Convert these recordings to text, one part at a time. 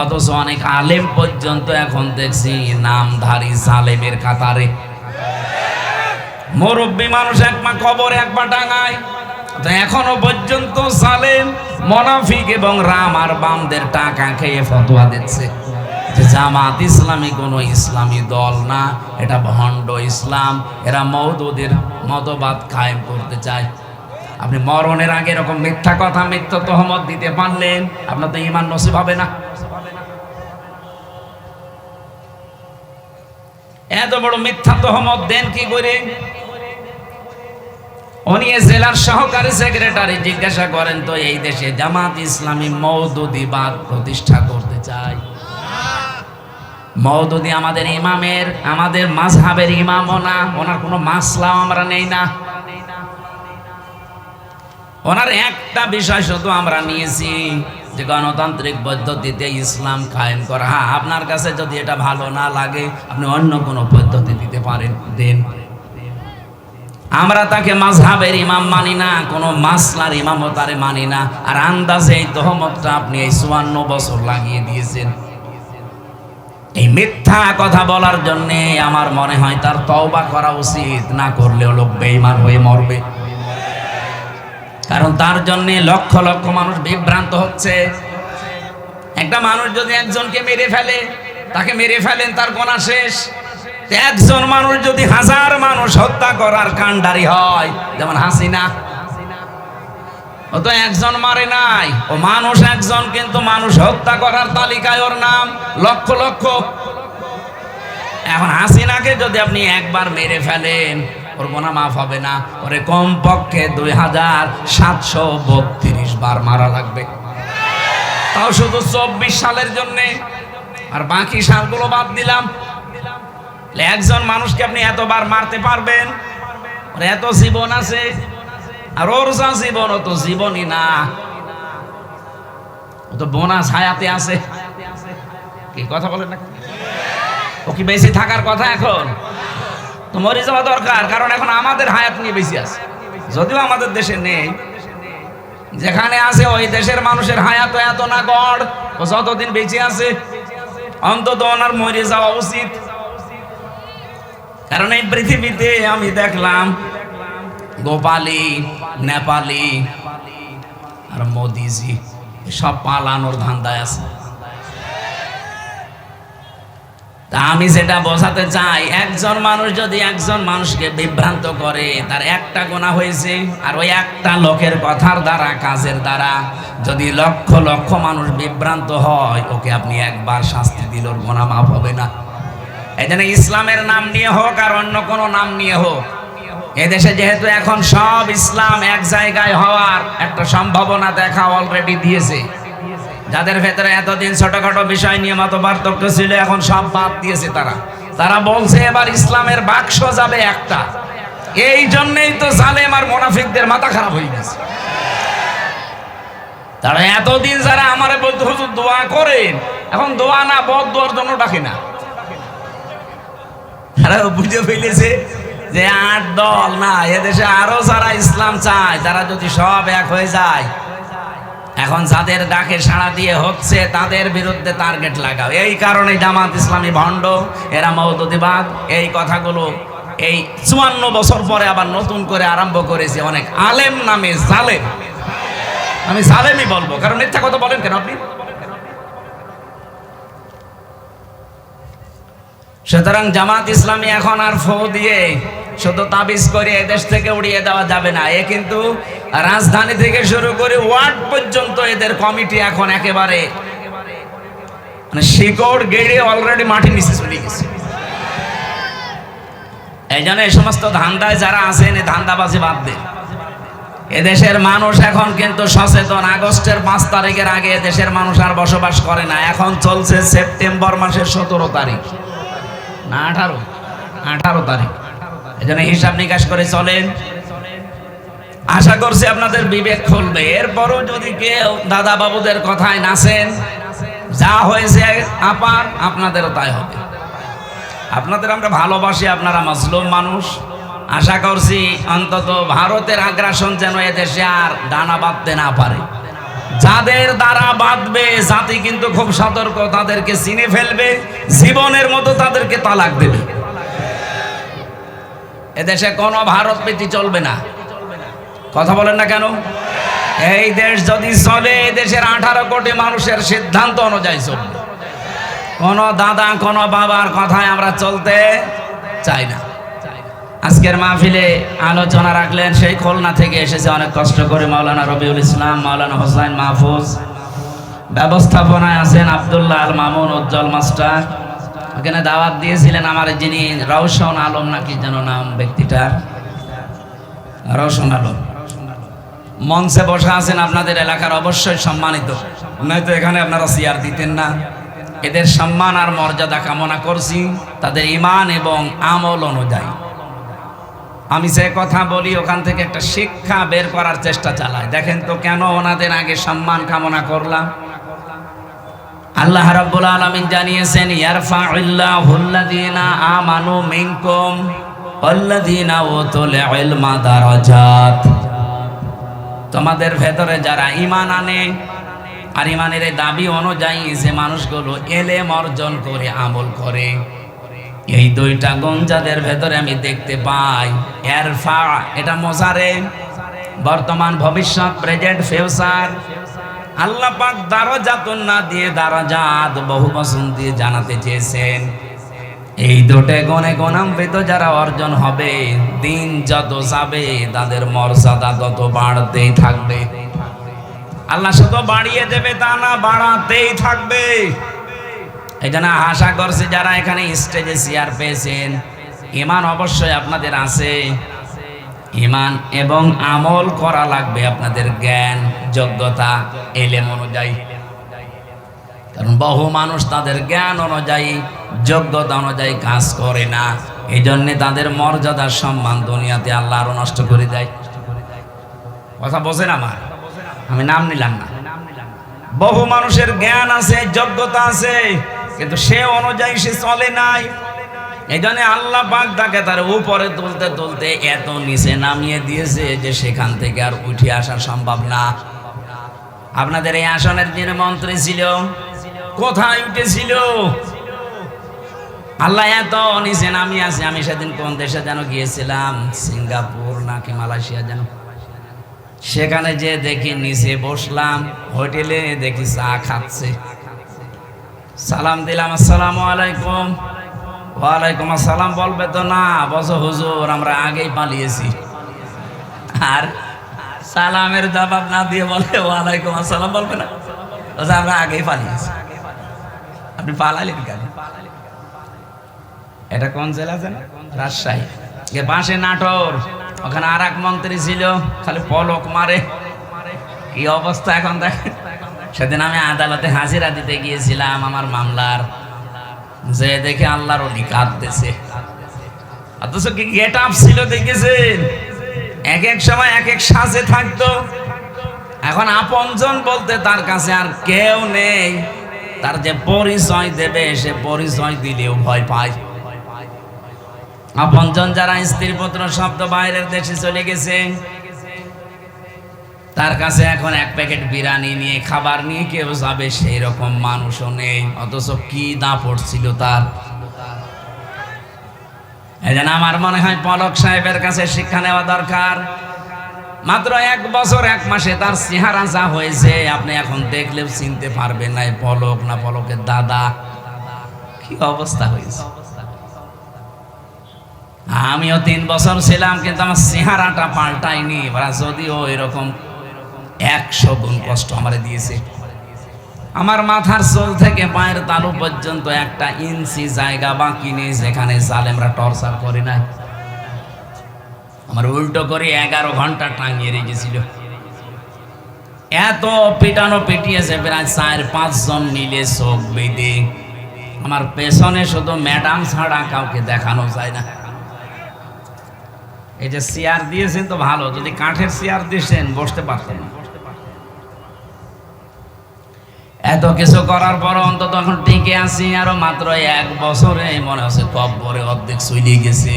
অথচ অনেক আলেম পর্যন্ত এখন দেখছি নামধারী সালেমের কাতারে। মুরব্বী মানুষ এক পা কবর, এক পা টাঙায় তো এখনও পর্যন্ত সালেম মনাফিক এবং রাম আর বামদের টাকা খেয়ে ফতোয়া দিচ্ছে যে জামাত ইসলামী কোনো ইসলামী দল না, এটা ভণ্ড ইসলাম। এরা মৌদুদের মতবাদ কায়েম করতে চায়। আপনি মরণের আগে এরকম মিথ্যা কথা মিথ্যা তহমত দিতে পারলেন, আপনার তো ইমান নসিব হবে না। এত বড় মিথ্যা তহমত দেন কি করে? উনি জেলার সহকারী সেক্রেটারি জিজ্ঞাসা করেন, তো এই দেশে জামাত ইসলামী মৌদুদিবাদ প্রতিষ্ঠা করতে চায়? মৌদুদি আমাদের ইমামের, আমাদের মাঝহাবের ইমামও না, ওনার কোনো মাসলাও আমরা নেই না। ওনার একটা বিষয় শুধু আমরা নিয়েছি যে গণতান্ত্রিক পদ্ধতিতে ইসলাম কায়েম করা। হ্যাঁ আপনার কাছে যদি এটা ভালো না লাগে, আপনি অন্য কোনো পদ্ধতি দিতে পারেন, দেন। আমরা তাকে মাঝহাবের ইমাম মানি না, কোনো মাসলার ইমামও তারে মানি না। আর আন্দাজে এই তহমতটা আপনি এই চুয়ান্ন বছর লাগিয়ে দিয়েছেন। এই মিথ্যা কথা বলার জন্যে আমার মনে হয় তার তওবা করা উচিত, না করলেও লোক বেইমান হয়ে মরবে। কারণ তার জন্য লক্ষ লক্ষ মানুষ বিভ্রান্ত হচ্ছে। একটা মানুষ যদি একজনকে মেরে ফেলে, তাকে মেরে ফেলেন, তার গোনা শেষ। একজন মানুষ যদি হাজার মানুষ হত্যা করার কাণ্ডারি হয়, যেমন হাসিনা। ও তো একজন মারে নাই। ও মানুষ একজন, কিন্তু মানুষ হত্যা করার তালিকায় ওর নাম, লক্ষ লক্ষ। এখন হাসিনাকে যদি আপনি একবার মেরে ফেলেন ওর গোনা মাফ হবে না। ওরে কম পক্ষে দুই হাজার সাতশো বত্রিশ বার মারা লাগবে। তাও শুধু চব্বিশ সালের জন্যে। আর বাকি সালগুলো বাদ দিলাম। একজন মানুষকে আপনি এতবার মারতে পারবেন? ওর এত জীবন আছে। আর ওর যা জীবন, ও তো জীবনই না। ও তো বোনাস হায়াতে আছে। কি কথা বলেন না? ও কি বেশি থাকার কথা এখন? তো মরে যাওয়া দরকার, কারণ এখন আমাদের হায়াত নিয়ে বেশি আছে। যদিও আমাদের দেশে নেই, যেখানে আছে ওই দেশের মানুষের হায়াত এত না গড়, ও যতদিন বেঁচে আছে, অন্তত ওনার মরে যাওয়া উচিত। কারণ এই পৃথিবীতে আমি দেখলাম, গোপালি, নেপালি আর মোদিজি সব পালানোর ধান্দায় আছে। তা আমি যেটা বোঝাতে চাই, একজন মানুষ যদি একজন মানুষকে বিভ্রান্ত করে, তার একটা গোনা হয়েছে, আর ওই একটা লোকের কথার দ্বারা, কাজের দ্বারা যদি লক্ষ লক্ষ মানুষ বিভ্রান্ত হয়, ওকে আপনি একবার শাস্তি দিল, ওর গোনা মাফ হবে না। এই জন্য ইসলামের নাম নিয়ে হোক, আর অন্য কোনো নাম নিয়ে হোক, এদেশে যেহেতু এখন সব ইসলাম এক জায়গায় হওয়ার একটা সম্ভাবনা দেখা অলরেডি দিয়েছে। যাদের ভেতরে এতদিন ছোটখাটো বিষয় নিয়ে মত পার্থক্য ছিল, এখন সব বাদ দিয়েছে তারা। তারা বলছে, এবার ইসলামের বাক্স যাবে একটা। এই জন্যই তো জালেম আর মোনাফিকদের মাথা খারাপ হয়ে গেছে। তারা এতদিন যারা আমারে বলতে, হুজুর, দোয়া করেন। এখন দোয়া না, বদ দোয়ার জন্য ডাকে না। তারা বুঝে ফেলেছে যে আট দল না, এদেশে আরও যারা ইসলাম চায়, তারা যদি সব এক হয়ে যায় এখন যাদের ডাকে সাড়া দিয়ে হচ্ছে, তাদের বিরুদ্ধে টার্গেট লাগাও। এই কারণে জামাত ইসলামী ভণ্ড, এরা মৌদুদিবাদ এই কথাগুলো এই চুয়ান্ন বছর পরে আবার নতুন করে আরম্ভ করেছে অনেক আলেম নামে জালেম। আমি জালেমই বলব, কারণ মিথ্যা কথা বলেন কেন আপনি? সুতরাং জামাত ইসলামী এখন আর ফো দিয়ে শুধু তাবিজ করে এদেশ থেকে উড়িয়ে দেওয়া যাবে না। এ কিন্তু রাজধানী থেকে শুরু করে ওয়ার্ড পর্যন্ত এদের কমিটি এখন একেবারে মানে শিকড় গেড়ে অলরেডি মাটি নিচে চলে গেছে। এই জন্য এই সমস্ত ধান্দায় যারা আছেন এই ধান্দাবাজি বাদ দেন। এদেশের মানুষ এখন কিন্তু সচেতন। আগস্টের পাঁচ তারিখের আগে দেশের মানুষ আর বসবাস করে না। এখন চলছে সেপ্টেম্বর মাসের সতেরো তারিখ। না, আঠারো। আঠারো তারিখ। এই জন্য হিসাব নিকাশ করে চলেন। আশা করছি আপনাদের বিবেক খুলবে। এরপরও যদি কেউ দাদা বাবুদের কথায় নাচেন, যা হয়েছে আপার, আপনাদেরও তাই হবে। আপনাদের আমরা ভালোবাসি, আপনারা মজলুম মানুষ। আশা করছি অন্তত ভারতের আগ্রাসন যেন এদেশে আর ডানা বাঁধতে না পারে। যাদের দ্বারা বাঁধবে, জাতি কিন্তু খুব সতর্ক, তাদেরকে চিনে ফেলবে, জীবনের মতো তাদেরকে তালাক দেবে। এদেশে কোনো ভারত প্রীতি চলবে না। কথা বলেন না কেন? এই দেশ যদি চলে দেশের আঠারো কোটি মানুষের সিদ্ধান্ত অনুযায়ী চলবে। কোন দাদা, কোন বাবার কথায় আমরা চলতে চাই না। আজকের মাহফিলে আলোচনা রাখলেন সেই খুলনা থেকে এসেছে অনেক কষ্ট করে মাওলানা রবিউল ইসলাম, মাওলানা হোসাইন মাহফুজ। ব্যবস্থাপনায় আছেন আব্দুল্লাহ আল মামুন, উজ্জ্বল মাস্টার। ওখানে দাওয়াত দিয়েছিলেন আমার যিনি রওশন আলম নাকি যেন নাম ব্যক্তিটার? রওশন আলম। মঞ্চে বসা আছেন আপনাদের এলাকার অবশ্যই সম্মানিত। নয়তো এখানে আপনারা চেয়ার দিতেন না। এদের সম্মান আর মর্যাদা কামনা করছি, তাদের ইমান এবং আমল অনুযায়ী। আমি যে কথা বলি, ওখান থেকে একটা শিক্ষা বের করার চেষ্টা চালাই। দেখেন তো কেন ওনাদের আগে সম্মান কামনা করলাম। আল্লাহ রাব্বুল আলামিন জানিয়েছেন ইয়ারফাউল্লাহুল্লাযীনা আমানু মিনকুম ওয়াল্লাযীনা উতুল ইলমা দারাজাত। তোমাদের ভেতরে যারা ঈমান আনে আর ইমানের এই দাবি অনুযায়ী যে মানুষগুলো এলেম অর্জন করে, আমল করে, এই দুইটা গুণ যাদের ভেতরে আমি দেখতে পাই এরফা এটা মজারে বর্তমান ভবিষ্যৎ, প্রেজেন্ট, ফিউচার আল্লাহ পাক দারজাতুন না দিয়ে দারাজাত বহু বচন দিয়ে জানাতে চেয়েছেন। এই দুটে গণে গণান্বিত যারা অর্জন হবে, দিন যত যাবে, তাদের মর্যাদা তত বাড়তেই থাকবে। আল্লাহ শুধু বাড়িয়ে দেবে তা না, বাড়াতেই থাকবে। এই জন্য আশা করছি যারা এখানে স্টেজে চেয়ার পেয়েছেন, ইমান অবশ্যই আপনাদের আছে। ইমান এবং আমল করা লাগবে আপনাদের জ্ঞান। যোগ্যতা, এলেম অনুযায়ী। কারণ বহু মানুষ তাদের জ্ঞান অনুযায়ী, যোগ্যতা অনুযায়ী কাজ করে না। এই জন্যে তাদের মর্যাদা, সম্মান দুনিয়াতে আল্লাহ আরও নষ্ট করে দেয়। কথা বোঝেন আমার? আমি নাম নিলাম না। বহু মানুষের জ্ঞান আছে, যোগ্যতা আছে, কিন্তু সে অনুযায়ী সে চলে নাই। এই জন্য আল্লাহ পাক তাকে তার উপরে তুলতে তুলতে এত নিচে নামিয়ে দিয়েছে যে সেখান থেকে আর উঠে আসা সম্ভব না। আপনাদের এই আসনের যিনি মন্ত্রী ছিল, কোথায় উঠেছিল? আল্লাহ এত নিচে নামিয়ে আছে, আমি সেদিন কোন দেশে যেন গিয়েছিলাম? সিঙ্গাপুর নাকি মালয়েশিয়া যেন। সেখানে যে দেখি নিচে বসলাম, হোটেলে দেখি চা খাচ্ছে। সালাম দিলাম, আসসালাম আলাইকুম। ওয়ালাইকুম আসসালাম। বলবে তো, না। বস হুজুর, আমরা আগেই পালিয়েছি। আর সালামের জবাব না দিয়ে বলে, ওয়ালাইকুম আসসালাম বলবে না। আমরা আগেই পালিয়েছি। আপনি পালালেন কেন? এটা কোন জেলা যেন? রাজশাহী। এ পাশে নাটোর। ওখানে আর এক মন্ত্রী ছিল, খালি পলক মারে। কি অবস্থা এখন দেখেন সেদিন আমি আদালতে হাজিরা দিতে গিয়েছিলাম আমার মামলার। যে দেখে আল্লাহর অলি কাঁদতেছে। অথচ কি গেট আপ ছিল দেখেছেন? এক এক সময় এক এক সাজে থাকতো। এখন আপনজন বলতে তার কাছে আর কেউ নেই। তার যে পরিচয় দেবে, সে পরিচয় দিলেও ভয় পায়। আপনজন যারা স্ত্রী পুত্র শব্দ বাইরের দেশে চলে গেছে, তার কাছে এখন এক প্যাকেট বিরিয়ানি নিয়ে, খাবার নিয়ে কেউ যাবে সেই রকম মানুষও নেই। অথচ কি দাপট ছিল তার। এই জন্য আমার মনে হয় পলক সাহেবের কাছে শিক্ষা নেওয়া দরকার। মাত্র এক বছর, এক মাসে তার চেহারা যা হয়েছে, আপনি এখন দেখলেও চিনতে পারবেন না পলক না পলকের দাদা। কি অবস্থা হয়েছে? আমিও তিন বছর ছিলাম, কিন্তু আমার চেহারাটা পাল্টাইনি ওরা যদিও এরকম একশো গুণ কষ্ট আমারে দিয়েছে। আমার মাথার চোল থেকে পায়ের তালু পর্যন্ত একটা ইঞ্চি জায়গা বাকি নেই, যেখানে জালেমরা টর্চার করে না। আমার উল্টো করে এগারো ঘণ্টা টাঙিয়ে রেখেছিল। এত পিটানো পিটিয়েছে, প্রায় চার পাঁচজন মিলে চোখ বেঁধে। আমার পেছনে শুধু ম্যাডাম ছাড়া কাউকে দেখানো যায় না। এই যে চেয়ার দিয়েছেন তো ভালো, যদি কাঠের চেয়ার দিয়েছেন বসতে পারতেন না। এত কিছু করার পর অন্তত এখন টিকে আছি, আরও মাত্র এক বছরে মনে হচ্ছে কব্বরে অর্ধেক চলে গেছে।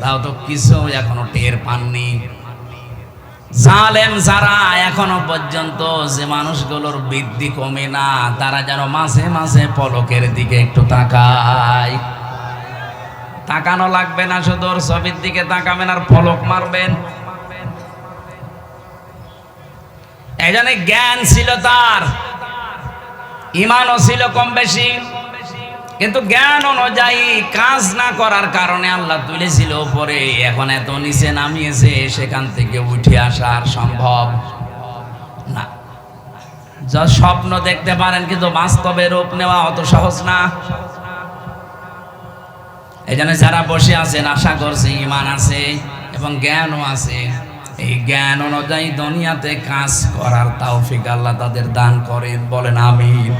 তাও তো কিছু এখনও টের পাননি। জালেম যারা এখনও পর্যন্ত যে মানুষগুলোর বৃদ্ধি কমে না, তারা যেন মাঝে মাঝে পলকের দিকে একটু তাকায়। তাকানো লাগবে না শুধু ছবির দিকে তাকাবেন আর পলক মারবেন। এই জন্য জ্ঞান ছিল তার। ইমানও ছিল কম বেশি। কিন্তু জ্ঞান অনুযায়ী কাজ না করার কারণে আল্লাহ তুলেছিল উপরে। এখন এত নিচে নামিয়েছে, সেখান থেকে উঠে আসা সম্ভব না। যা স্বপ্ন দেখতে পারেন, কিন্তু বাস্তবে রূপ নেওয়া অত সহজ না। এই জন্য যারা বসে আছেন, আশা করছে ইমান আছে এবং জ্ঞানও আছে। এই জ্ঞান অনুযায়ী দুনিয়াতে কাজ করার তাওফিক আল্লাহ তাদের দান করেন বলেন আমিন।